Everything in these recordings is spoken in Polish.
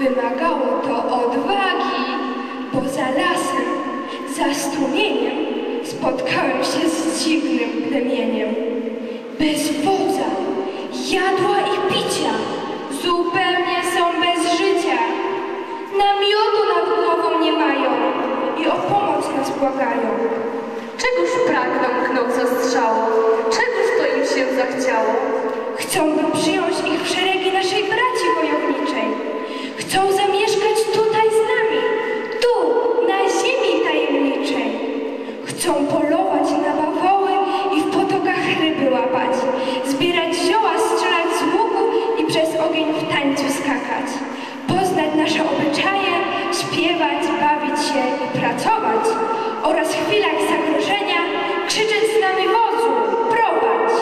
Wymagało to odwagi, bo za lasem, za strumieniem spotkałem oraz w chwilach zagrożenia krzyczeć z nami wozu, prowadź!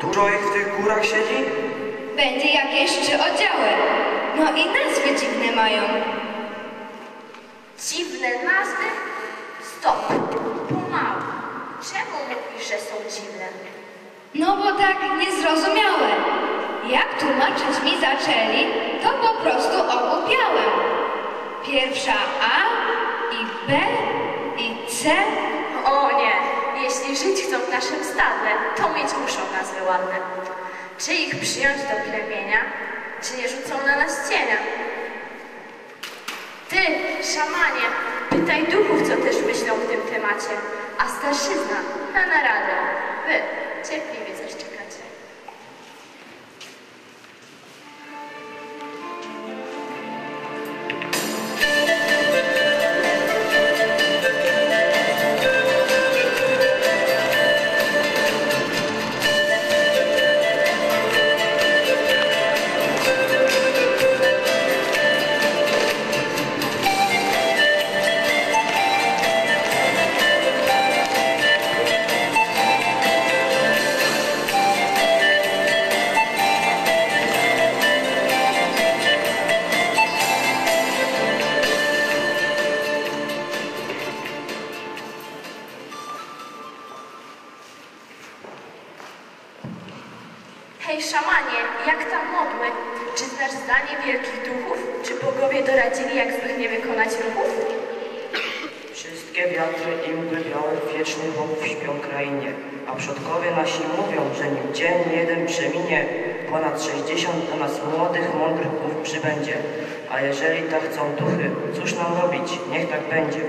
Dużo ich w tych górach siedzi? Będzie jakieś trzy oddziały. No i nazwy dziwne mają. Dziwne nazwy? Stop. Pomału. Czemu mówisz, że są dziwne? No bo tak niezrozumiałe. Jak tłumaczyć mi zaczęli, to po prostu ogłupiałem. Pierwsza A B i C. O nie, jeśli żyć chcą w naszym stadle, to mieć muszą nazwy ładne. Czy ich przyjąć do plemienia, czy nie rzucą na nas cienia? Ty, szamanie, pytaj duchów, co też myślą w tym temacie, a starszyzna na naradę. Wy cierpliwie zaś szamanie, jak tam modły? Czy znasz zdanie wielkich duchów? Czy bogowie doradzili, jak złych nie wykonać ruchów? Wszystkie wiatry i mgły białe w wiecznych wodów śpią krainie, a przodkowie nasi mówią, że nim dzień jeden przeminie, ponad 60 do nas młodych, mądrych głów przybędzie. A jeżeli tak chcą duchy, cóż nam robić? Niech tak będzie.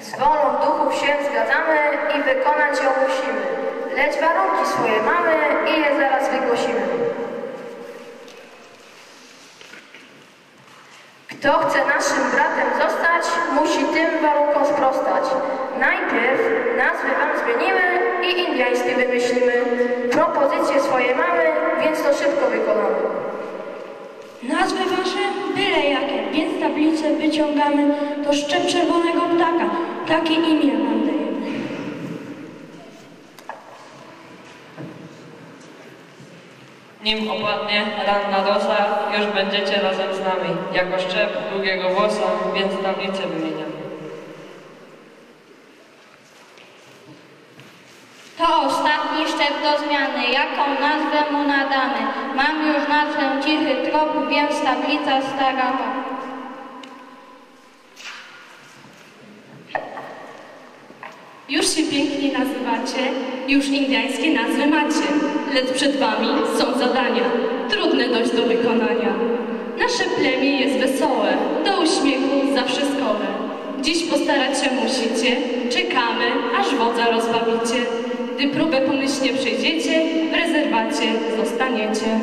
Z wolą duchów się zgadzamy i wykonać ją musimy. Lecz warunki swoje mamy i je zaraz wygłosimy. Kto chce naszym bratem zostać, musi tym warunkom sprostać. Najpierw nazwy wam zmienimy i indyjskie wymyślimy. Propozycje swoje mamy, więc to szybko wykonamy. Nazwy wasze byle jakie, więc tablicę wyciągamy do szczep czerwonego ptaka. Takie imię wam Nim opadnie ranna rosa, już będziecie razem z nami. Jako szczep długiego włosa, więc tablicę wymieniamy. To ostatni szczep do zmiany. Jaką nazwę mu nadamy? Mam już nazwę Cichy Trop, więc tablica stara. Już się pięknie nazywacie, już indyjskie nazwy macie, lecz przed wami są zadania, trudne dość do wykonania. Nasze plemię jest wesołe, do uśmiechu zawsze skore. Dziś postarać się musicie, czekamy, aż wodza rozbawicie. Gdy próbę pomyślnie przejdziecie, w rezerwacie zostaniecie.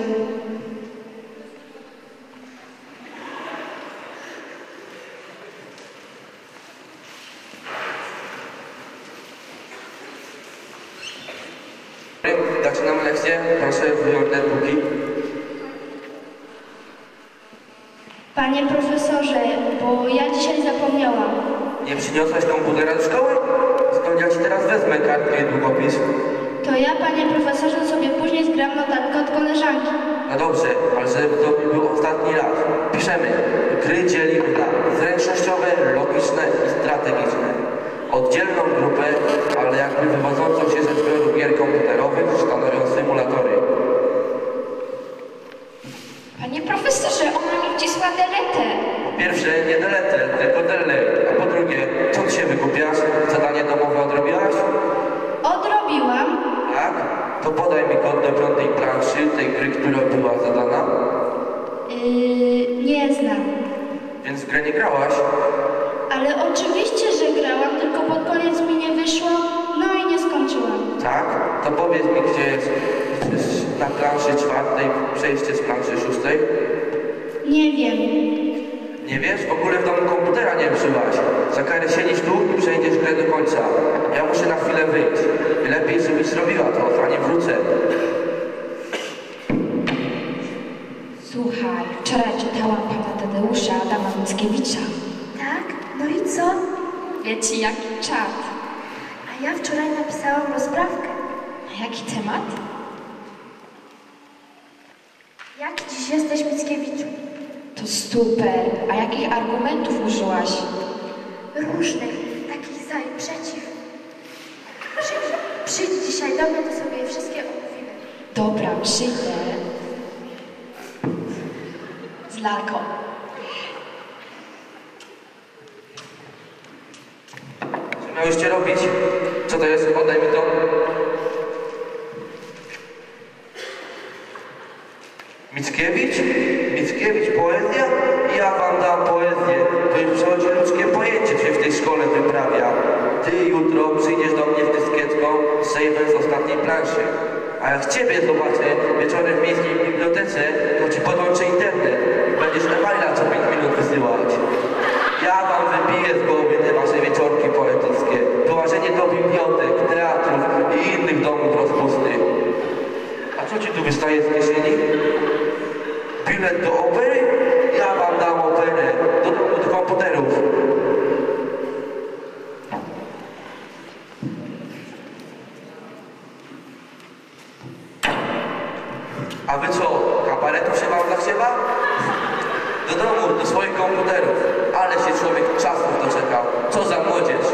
Netbooki. Panie profesorze, bo ja dzisiaj zapomniałam. Nie przyniosłaś komputera do szkoły? Skąd ja ci teraz wezmę kartkę i długopis? To ja, panie profesorze, sobie później zgram notatkę od koleżanki. No dobrze, ale żeby to był ostatni raz. Piszemy. Gry dzielimy na zręcznościowe, logiczne i strategiczne. Oddzielną grupę, ale jakby wywodzącą się ze zbioru gier komputerowych, To podaj mi kod do piątej planszy tej gry, która była zadana. Yy, nie znam. Więc w grę nie grałaś. Ale oczywiście, że grałam, tylko pod koniec mi nie wyszło, no i nie skończyłam. Tak? To powiedz mi, gdzie jest na planszy czwartej przejście z planszy szóstej. Nie wiem. Nie wiesz? W ogóle w domu komputera nie używaś. Za karę siedzisz tu i przejdziesz grę do końca. Ja muszę na chwilę wyjść. Lepiej, żebyś zrobiła to, zanim wrócę. Słuchaj, wczoraj czytałam Tadeusza Adama Mickiewicza. Tak? No i co? Wiecie, jaki czad. A ja wczoraj napisałam rozprawkę. A jaki temat? Jaki dziś jesteś, Mickiewiczu? To super. A jakich argumentów użyłaś? Różnych, takich za i przeciw. Przyjdź, przyjdź dzisiaj do mnie, to sobie wszystkie omówimy. Dobra, przyjdę. Z lalką. Co miałyście robić? Co to jest? Oddaj mi to. Mickiewicz? Mickiewicz, poezja? Ja wam dam poezję. To już przechodzi ludzkie pojęcie, co się w tej szkole wyprawia. Ty jutro przyjdziesz do mnie z dyskietką z save'em z ostatniej planszy. A jak ciebie zobaczę wieczorem w miejskiej bibliotece, to ci podłączę internet. Będziesz e-maila co 5 minut wysyłać. Ja wam wybiję z głowy te wasze wieczorki poetyckie. Położenie do bibliotek, teatrów i innych domów rozpustnych. A co ci tu wystaje z kieszeni? Bilet do opery? Ja wam dam operę. Do domu, do komputerów. A wy co, kabaretu się wam zachciewa? Do domu, do swoich komputerów. Ale się człowiek czasów doczekał. Co za młodzież.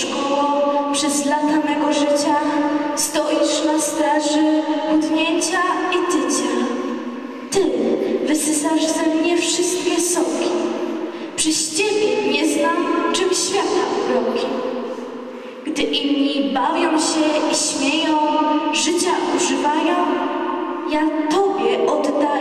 Szkoło, przez lata mego życia stoisz na straży chudnięcia i tycia. Ty wysysasz ze mnie wszystkie soki. Przez Ciebie nie znam, czym świata uroki. Gdy inni bawią się i śmieją, życia używają, ja Tobie oddaję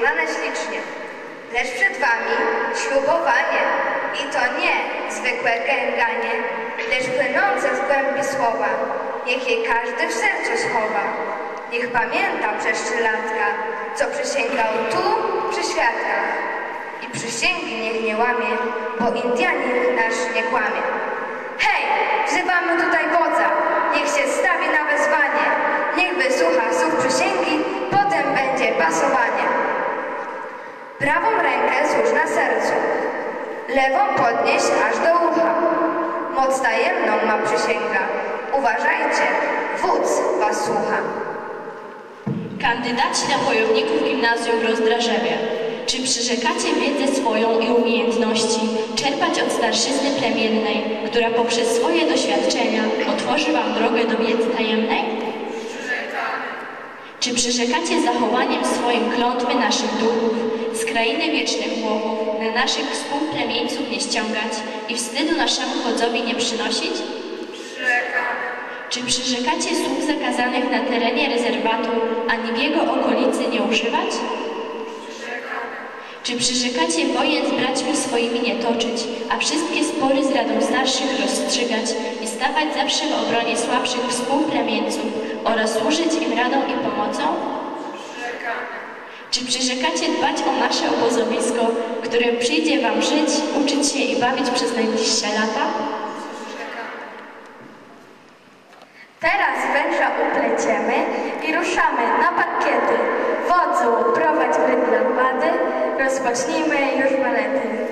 wykonane ślicznie. Lecz przed wami ślubowanie i to nie zwykłe gęganie, lecz płynące z głębi słowa. Niech je każdy w sercu schowa. Niech pamięta przez trzylatka, co przysięgał tu przy świadkach. I przysięgi niech nie łamie, bo Indianin nasz nie kłamie. Hej, wzywamy tutaj wodza, niech się stawi na wezwanie. Niech wysłucha słów przysięgi, potem będzie pasowanie. Prawą rękę złóż na sercu, lewą podnieś aż do ucha. Moc tajemną ma przysięga. Uważajcie, wódz was słucha. Kandydaci na bojowników gimnazjum Rozdrażewie. Czy przyrzekacie wiedzę swoją i umiejętności czerpać od starszyzny plemiennej, która poprzez swoje doświadczenia otworzy wam drogę do wiedzy tajemnej? Czy przyrzekacie zachowaniem swoim klątwy naszych duchów, z krainy wiecznych łowów, na naszych współplemieńców nie ściągać i wstydu naszemu wodzowi nie przynosić? Czy przyrzekacie słów zakazanych na terenie rezerwatu, ani w jego okolicy nie używać? Czy przyrzekacie wojen z braćmi swoimi nie toczyć, a wszystkie spory z radą starszych rozstrzygać i stawać zawsze w obronie słabszych współplemieńców oraz służyć im radą i pomocą? Czy przyrzekacie dbać o nasze obozowisko, w którym przyjdzie wam żyć, uczyć się i bawić przez najbliższe lata? Teraz węża upleciemy i ruszamy na parkiety. Wodzu, prowadź bydlambady, rozpocznijmy już balety.